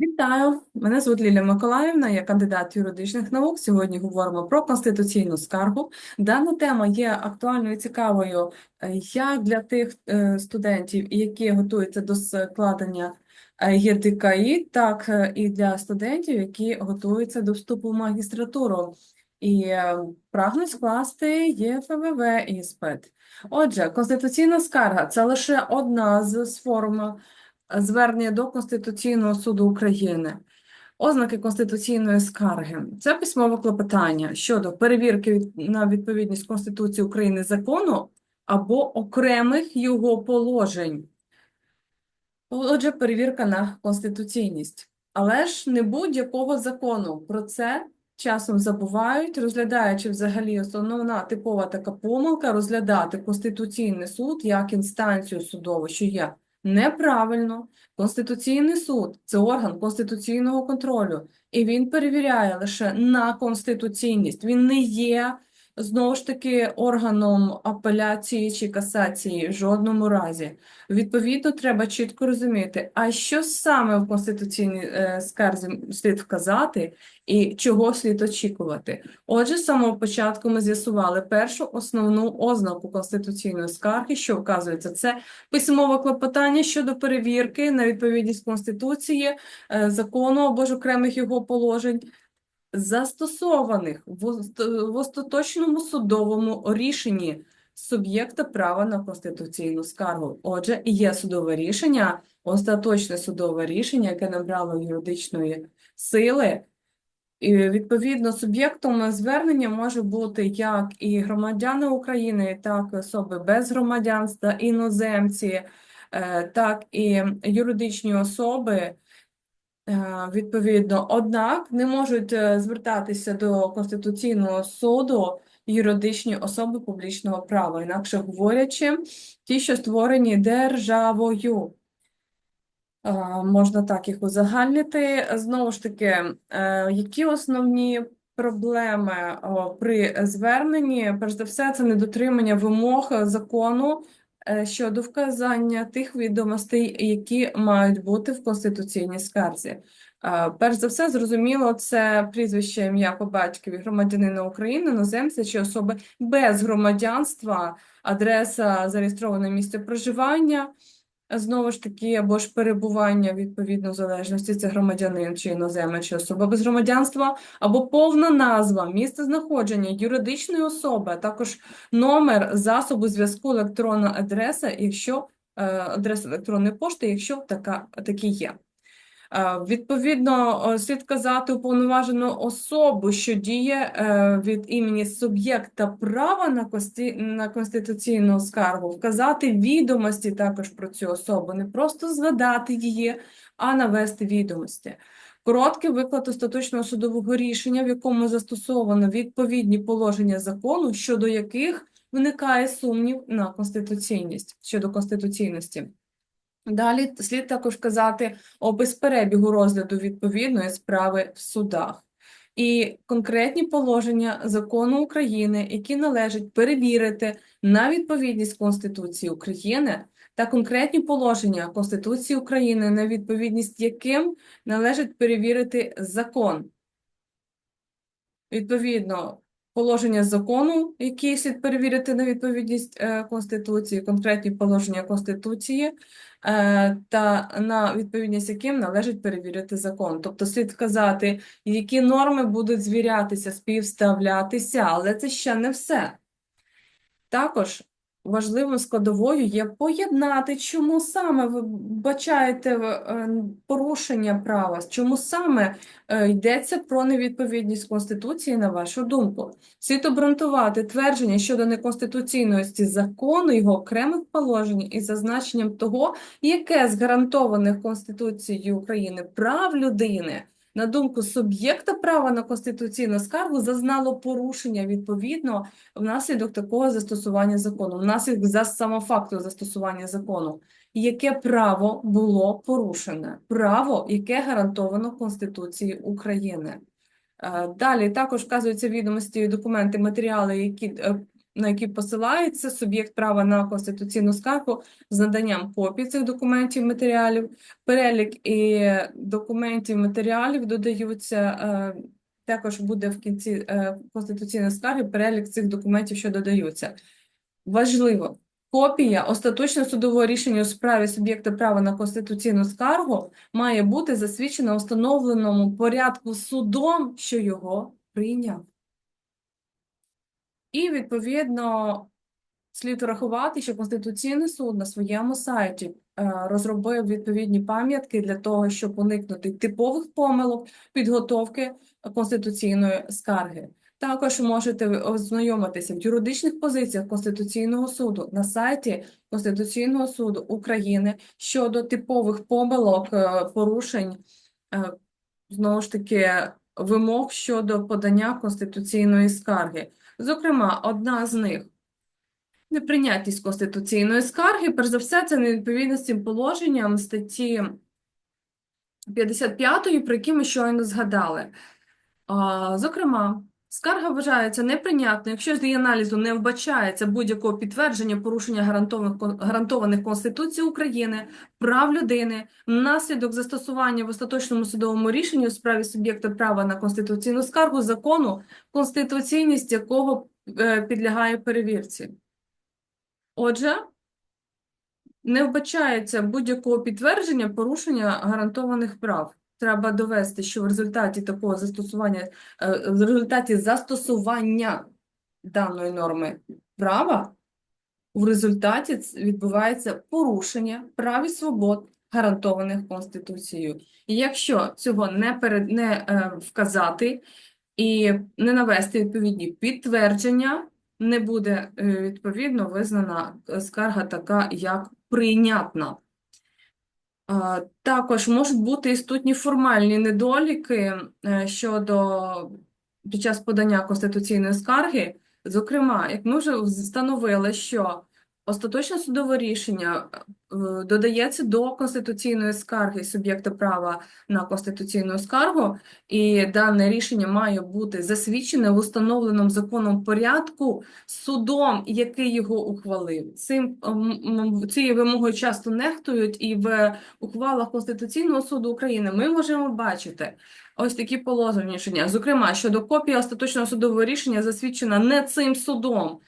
Вітаю! Мене звуть Лілія Миколаївна, я кандидат юридичних наук. Сьогодні говоримо про конституційну скаргу. Дана тема є актуальною і цікавою е, як для тих е, студентів, які готуються до складення е, ЄДКІ, так і для студентів, які готуються до вступу в магістратуру і прагнуть скласти ЄФВВ іспит. Отже, конституційна скарга це лише одна з форм звернення до Конституційного суду України. Ознаки конституційної скарги це письмове клопотання щодо перевірки на відповідність Конституції України закону або окремих його положень. Отже, перевірка на конституційність. Але ж не будь-якого закону. Про це часом забувають, розглядаючи взагалі основна типова така помилка, розглядати Конституційний суд як інстанцію судову, що є неправильно. Конституційний суд це орган конституційного контролю, і він перевіряє лише на конституційність. Він не є знову ж таки органом апеляції чи касації в жодному разі. Відповідно, треба чітко розуміти, а що саме в конституційній е, скарзі слід вказати і чого слід очікувати. Отже, з самого початку ми з'ясували першу основну ознаку конституційної скарги, що вказується, це письмове клопотання щодо перевірки на відповідність Конституції, е, закону або ж окремих його положень, застосованих в остаточному судовому рішенні суб'єкта права на конституційну скаргу. Отже, є судове рішення, остаточне судове рішення, яке набрало юридичної сили. І, відповідно, суб'єктом звернення може бути як і громадяни України, так і особи без громадянства, іноземці, е, так і юридичні особи, Відповідно, однак не можуть е, звертатися до Конституційного суду юридичні особи публічного права, інакше говорячи, ті, що створені державою. Е, Можна так їх узагальнити. Знову ж таки, е, які основні проблеми при зверненні? Перш за все, це недотримання вимог закону е, щодо вказання тих відомостей, які мають бути в конституційній скарзі. Е, Перш за все, зрозуміло, це прізвище, ім'я по батькові громадянина України, іноземця чи особи без громадянства, адреса, зареєстроване місце проживання. Знову ж таки, або ж перебування відповідно в залежності, це громадянин чи іноземець, чи особа без громадянства, або повна назва, місце знаходження юридичної особи, а також номер засобу зв'язку, електронна адреса, якщо е, адреса електронної пошти, якщо така такі є. Е, Відповідно, слід казати уповноважену особу, що діє е, від імені суб'єкта права на конституційну скаргу, вказати відомості також про цю особу, не просто згадати її, а навести відомості. Короткий виклад остаточного судового рішення, в якому застосовано відповідні положення закону, щодо яких виникає сумнів на конституційність щодо конституційності. Далі слід також казати опис перебігу розгляду відповідної справи в судах. І конкретні положення закону України, які належить перевірити на відповідність Конституції України, та конкретні положення Конституції України, на відповідність яким належить перевірити закон. Відповідно, положення закону, які слід перевірити на відповідність е, Конституції, конкретні положення Конституції, е, та на відповідність яким належить перевірити закон. Тобто слід вказати, які норми будуть звірятися, співставлятися, але це ще не все. Також важливою складовою є поєднати, чому саме ви бачаєте е, порушення права, чому саме е, йдеться про невідповідність Конституції, на вашу думку. Слід обґрунтувати твердження щодо неконституційності закону, його окремих положень із зазначенням того, яке з гарантованих Конституцією України прав людини на думку суб'єкта права на конституційну скаргу зазнало порушення відповідно внаслідок такого застосування закону, внаслідок за самофакту застосування закону. Яке право було порушене? Право, яке гарантовано Конституцією України. Е, Далі також вказуються відомості, документи, матеріали, які е, на які посилається суб'єкт права на конституційну скаргу з наданням копій цих документів, матеріалів. Перелік і документів, матеріалів додаються. е, Також буде в кінці е, конституційної скарги перелік цих документів, що додаються. Важливо, копія остаточного судового рішення у справі суб'єкта права на конституційну скаргу має бути засвідчена у встановленому порядку судом, що його прийняв. І, відповідно, слід врахувати, що Конституційний суд на своєму сайті е, розробив відповідні пам'ятки для того, щоб уникнути типових помилок підготовки конституційної скарги. Також можете ознайомитися в юридичних позиціях Конституційного суду на сайті Конституційного суду України щодо типових помилок, е, порушень, е, знову ж таки, вимог щодо подання конституційної скарги. Зокрема, одна з них неприйнятність конституційної скарги, перш за все, це невідповідність цим положенням статті 55, про які ми щойно згадали. Зокрема, скарга вважається неприйнятною, якщо з її аналізу не вбачається будь-якого підтвердження порушення гарантованих, Конституцією України, прав людини, внаслідок застосування в остаточному судовому рішенні у справі суб'єкта права на конституційну скаргу закону, конституційність якого е, підлягає перевірці. Отже, не вбачається будь-якого підтвердження порушення гарантованих прав. Треба довести, що в результаті такого застосування, е, в результаті застосування даної норми права, в результаті відбувається порушення прав і свобод, гарантованих Конституцією. І якщо цього не, перед, не е, вказати і не навести відповідні підтвердження, не буде е, відповідно визнана е, скарга така, як прийнятна. А, Також можуть бути істотні формальні недоліки е, щодо під час подання конституційної скарги. Зокрема, як ми вже встановили, що остаточне судове рішення е, додається до конституційної скарги суб'єкта права на конституційну скаргу, і дане рішення має бути засвідчене в установленому законом порядку судом, який його ухвалив. Цим м, м, цією вимогою часто нехтують, і в ухвалах Конституційного суду України ми можемо бачити ось такі положення. Зокрема, щодо копії остаточного судового рішення засвідчена не цим судом,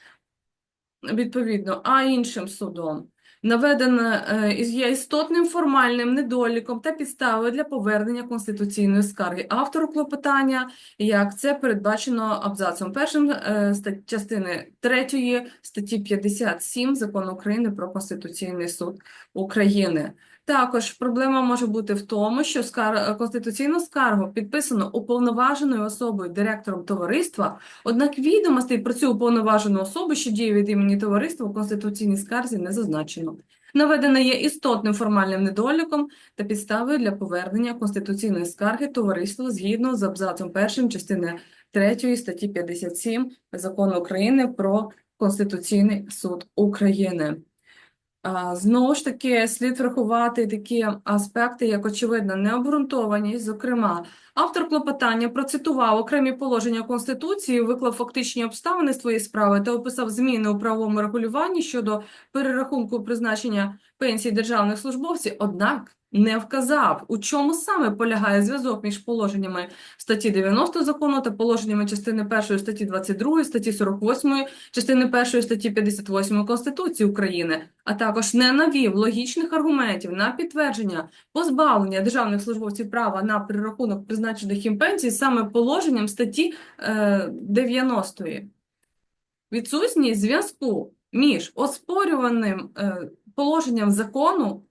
відповідно, а іншим судом. Наведена е, є істотним формальним недоліком та підставою для повернення конституційної скарги автору клопотання, як це передбачено абзацом першим е, частини 3 статті 57 Закону України про Конституційний суд України. Також проблема може бути в тому, що скар... конституційну скаргу підписано уповноваженою особою директором товариства, однак відомостей про цю уповноважену особу, що діє від імені товариства, у конституційній скарзі не зазначено. Наведене є істотним формальним недоліком та підставою для повернення конституційної скарги товариству згідно з абзацом першим частини 3 статті 57 Закону України про Конституційний суд України. Знову ж таки, слід врахувати такі аспекти, як очевидна необґрунтованість. Зокрема, автор клопотання процитував окремі положення Конституції, виклав фактичні обставини своєї справи та описав зміни у правовому регулюванні щодо перерахунку призначення пенсій державних службовців, однак не вказав, у чому саме полягає зв'язок між положеннями статті 90 закону та положеннями частини 1 статті 22, статті 48, частини 1 статті 58 Конституції України, а також не навів логічних аргументів на підтвердження позбавлення державних службовців права на перерахунок призначених їм пенсій саме положенням статті е, 90. Відсутність зв'язку між оспорюваним е, положенням закону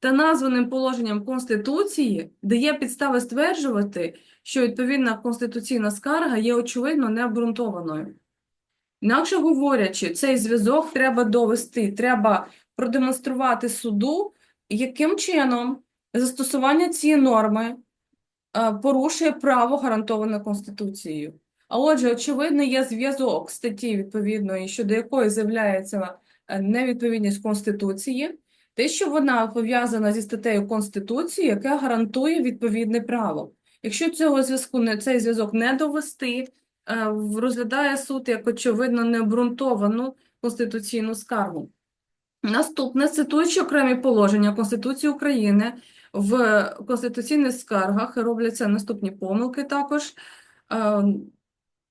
та названим положенням Конституції дає підстави стверджувати, що відповідна конституційна скарга є очевидно необґрунтованою. Інакше говорячи, цей зв'язок треба довести, треба продемонструвати суду, яким чином застосування цієї норми е, порушує право, гарантоване Конституцією. А отже, очевидно, є зв'язок статті відповідної, щодо якої з'являється е, невідповідність Конституції, те, що вона пов'язана зі статтею Конституції, яка гарантує відповідне право. Якщо цього зв'язку цей зв'язок не довести, е, розглядає суд як очевидно необґрунтовану конституційну скаргу. Наступне, цитуючи окремі положення Конституції України, в конституційних скаргах робляться наступні помилки також. Е,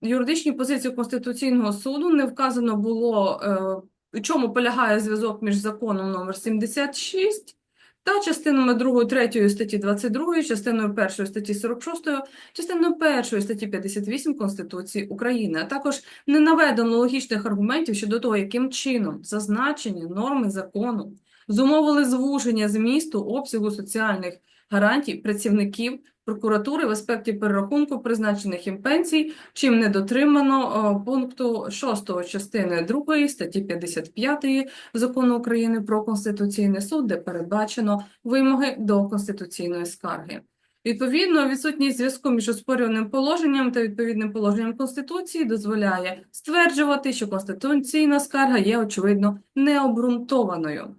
Юридичній позиції Конституційного суду не вказано було, е, у чому полягає зв'язок між законом номер 76 та частинами 2, 3 статті 22, частиною 1 статті 46, частиною 1 статті 58 Конституції України, а також не наведено логічних аргументів щодо того, яким чином зазначені норми закону зумовили звуження змісту обсягу соціальних гарантій працівників прокуратури в аспекті перерахунку призначених їм пенсій, чим не дотримано е, пункту 6 частини 2 статті 55 Закону України про Конституційний суд, де передбачено вимоги до конституційної скарги. Відповідно, відсутність зв'язку між оспорюваним положенням та відповідним положенням Конституції дозволяє стверджувати, що конституційна скарга є очевидно необґрунтованою.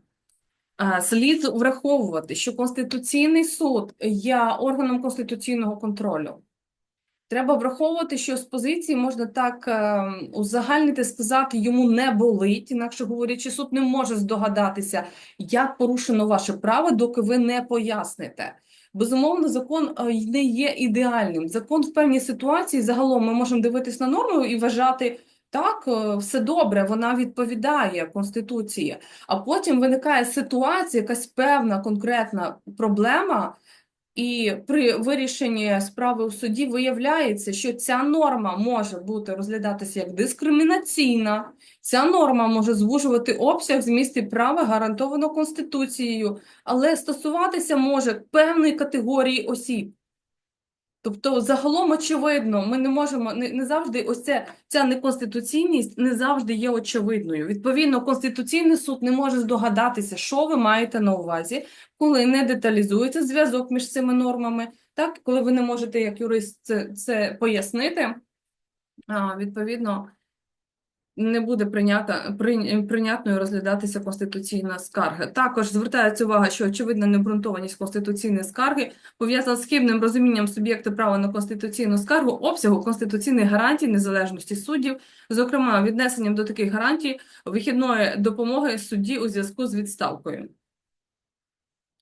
Е, Слід враховувати, що Конституційний суд є органом конституційного контролю. Треба враховувати, що з позиції можна так е, узагальнити, сказати, йому не болить, інакше говорячи, суд не може здогадатися, як порушено ваше право, доки ви не поясните. Безумовно, закон е, не є ідеальним. Закон в певній ситуації загалом ми можемо дивитись на норму і вважати, так, е, все добре, вона відповідає Конституції. А потім виникає ситуація, якась певна конкретна проблема, і при вирішенні справи у суді виявляється, що ця норма може бути розглядатися як дискримінаційна, ця норма може звужувати обсяг змісту права, гарантовано Конституцією, але стосуватися може певної категорії осіб. Тобто, загалом очевидно, ми не можемо не, не завжди ось це, ця неконституційність не завжди є очевидною. Відповідно, Конституційний суд не може здогадатися, що ви маєте на увазі, коли не деталізується зв'язок між цими нормами, так коли ви не можете як юрист це, це пояснити, а, відповідно. Не буде прийнята, прий- прийнятною розглядатися конституційна скарга. Також звертається увага, що очевидна необґрунтованість конституційної скарги пов'язана з хибним розумінням суб'єкта права на конституційну скаргу, обсягу конституційних гарантій незалежності суддів, зокрема віднесенням до таких гарантій вихідної допомоги судді у зв'язку з відставкою.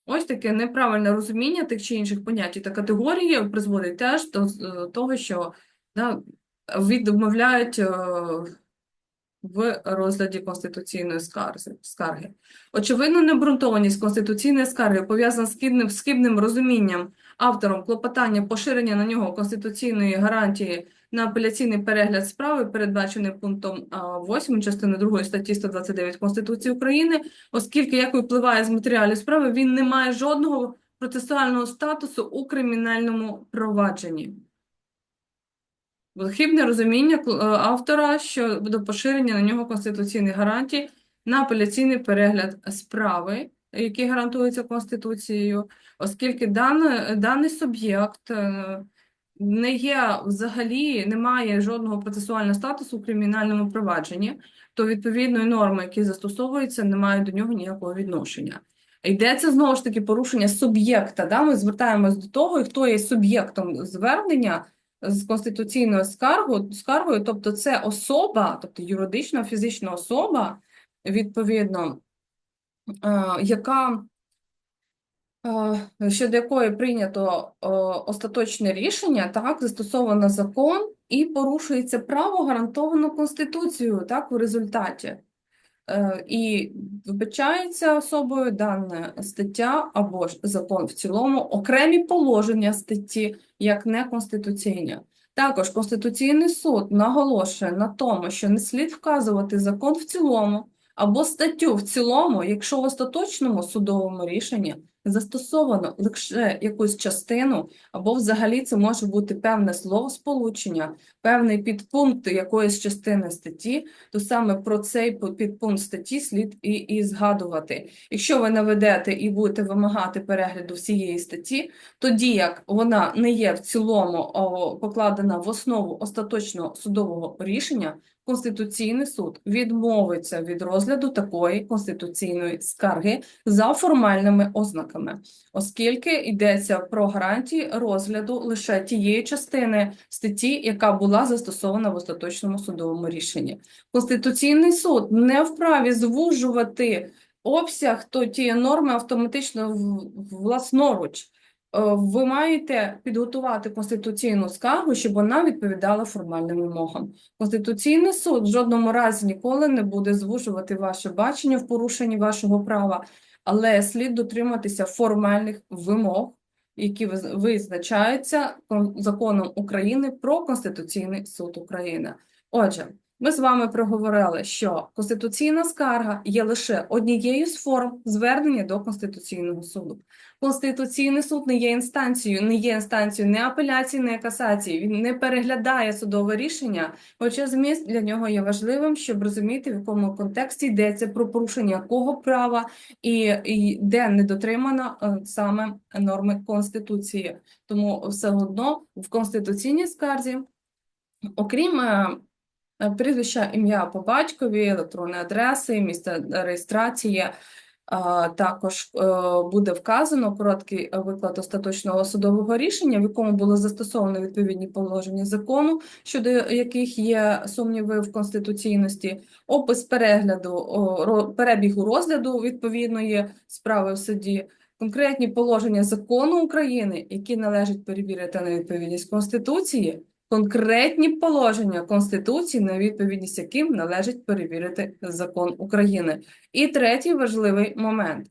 Ось таке неправильне розуміння тих чи інших понять та категорії призводить теж до е, того, що да, відмовляють е, в розгляді конституційної скарги. Очевидно, необґрунтованість конституційної скарги пов'язана з хибним, з розумінням автором клопотання поширення на нього конституційної гарантії на апеляційний перегляд справи, передбачений пунктом а, 8 частини 2 статті 129 Конституції України, оскільки як випливає з матеріалів справи, він не має жодного процесуального статусу у кримінальному провадженні. Хибне розуміння е, автора щодо поширення на нього конституційних гарантій на апеляційний перегляд справи, які гарантуються Конституцією, оскільки даний, даний суб'єкт е, не є взагалі, не має жодного процесуального статусу у кримінальному провадженні, то відповідної норми, які застосовуються, не мають до нього ніякого відношення. Йдеться знову ж таки порушення суб'єкта. Да? Ми звертаємось до того, хто є суб'єктом звернення з конституційною скаргою, скаргою, тобто це особа, тобто юридична, фізична особа, відповідно, е, яка е, щодо якої прийнято е, остаточне рішення, так, застосовано закон і порушується право гарантовано Конституцією, так, у результаті. Е, І вбачається особою дана стаття або ж закон в цілому, окремі положення статті як неконституційні. Також Конституційний суд наголошує на тому, що не слід вказувати закон в цілому або статтю в цілому, якщо в остаточному судовому рішенні застосовано лише якусь частину, або взагалі це може бути певне словосполучення, певний підпункт якоїсь частини статті, то саме про цей підпункт статті слід і, і згадувати. Якщо ви наведете і будете вимагати перегляду всієї статті, тоді як вона не є в цілому покладена в основу остаточного судового рішення, Конституційний суд відмовиться від розгляду такої конституційної скарги за формальними ознаками, оскільки йдеться про гарантії розгляду лише тієї частини статті, яка була застосована в остаточному судовому рішенні. Конституційний суд не вправі звужувати обсяг то тієї норми автоматично власноруч. Е, Ви маєте підготувати конституційну скаргу, щоб вона відповідала формальним вимогам. Конституційний суд в жодному разі ніколи не буде звужувати ваше бачення в порушенні вашого права, але слід дотриматися формальних вимог, які виз- визначаються законом України про Конституційний суд України. Отже, ми з вами проговорили, що конституційна скарга є лише однією з форм звернення до Конституційного суду. Конституційний суд не є інстанцією, не є інстанцією не апеляції, не касації. Він не переглядає судове рішення, хоча зміст для нього є важливим, щоб розуміти, в якому контексті йдеться про порушення якого права і, і де не дотримано е, саме норми Конституції. Тому все одно в конституційній скарзі, окрім е, прізвища, ім'я по батькові, електронної адреси, місце реєстрації. Також е, буде вказано короткий е, виклад остаточного судового рішення, в якому було застосовано відповідні положення закону, щодо яких є сумніви в конституційності, опис перегляду, перебігу розгляду відповідної справи в суді, конкретні положення закону України, які належить перевірити на відповідність Конституції, конкретні положення Конституції, на відповідність яким належить перевірити закон України. І третій важливий момент.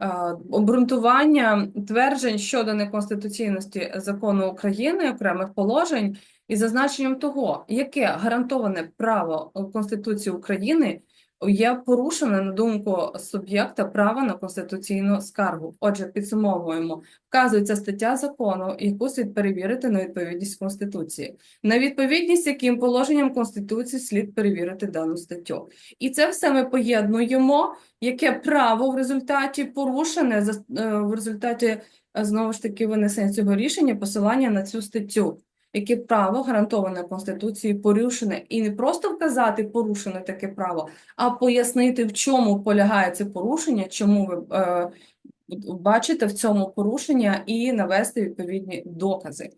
е, Обґрунтування тверджень щодо неконституційності закону України, окремих положень, і зазначенням того, яке гарантоване право Конституції України є порушене на думку суб'єкта права на конституційну скаргу. Отже, підсумовуємо, вказується стаття закону, яку слід перевірити на відповідність Конституції, на відповідність яким положенням Конституції слід перевірити дану статтю. І це все ми поєднуємо яке право в результаті порушене е, в результаті е, знову ж таки винесення цього рішення, посилання на цю статтю, яке право гарантоване Конституцією порушене, і не просто вказати порушене таке право, а пояснити, в чому полягає це порушення, чому ви е, бачите в цьому порушення, і навести відповідні докази.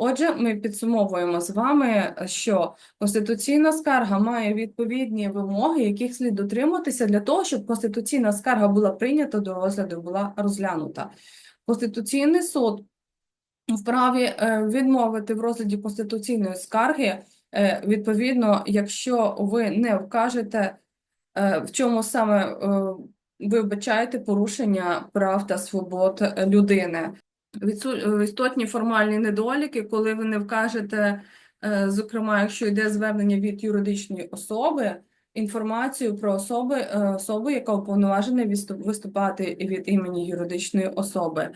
Отже, ми підсумовуємо з вами, що Конституційна скарга має відповідні вимоги, яких слід дотримуватися для того, щоб конституційна скарга була прийнята до розгляду, була розглянута. Конституційний суд вправі е, відмовити в розгляді конституційної скарги, е, відповідно, якщо ви не вкажете, е, в чому саме ви вбачаєте порушення прав та свобод людини. Істотні формальні недоліки, коли ви не вкажете, зокрема, якщо йде звернення від юридичної особи, інформацію про особи, особу, яка уповноважена виступати від імені юридичної особи.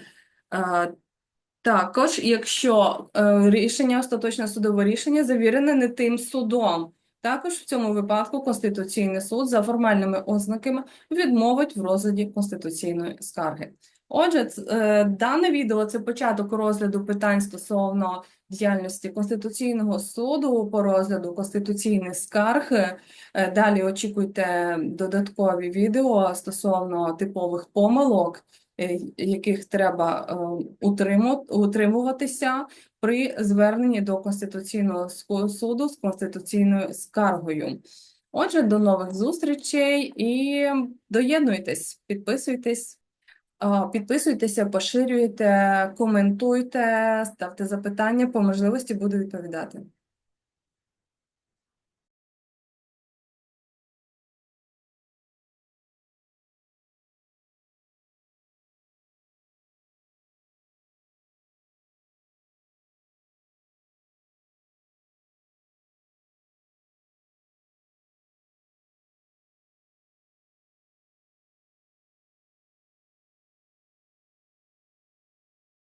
Також, якщо е, рішення, остаточне судове рішення завірене не тим судом, також в цьому випадку Конституційний суд за формальними ознаками відмовить в розгляді конституційної скарги. Отже, е, дане відео це початок розгляду питань стосовно діяльності Конституційного суду по розгляду конституційних скарг. Е, Далі очікуйте додаткові відео стосовно типових помилок, яких треба е, утримуватися при зверненні до Конституційного суду з конституційною скаргою. Отже, до нових зустрічей і доєднуйтесь, підписуйтесь. Підписуйтеся, поширюйте, коментуйте, ставте запитання, по можливості буду відповідати.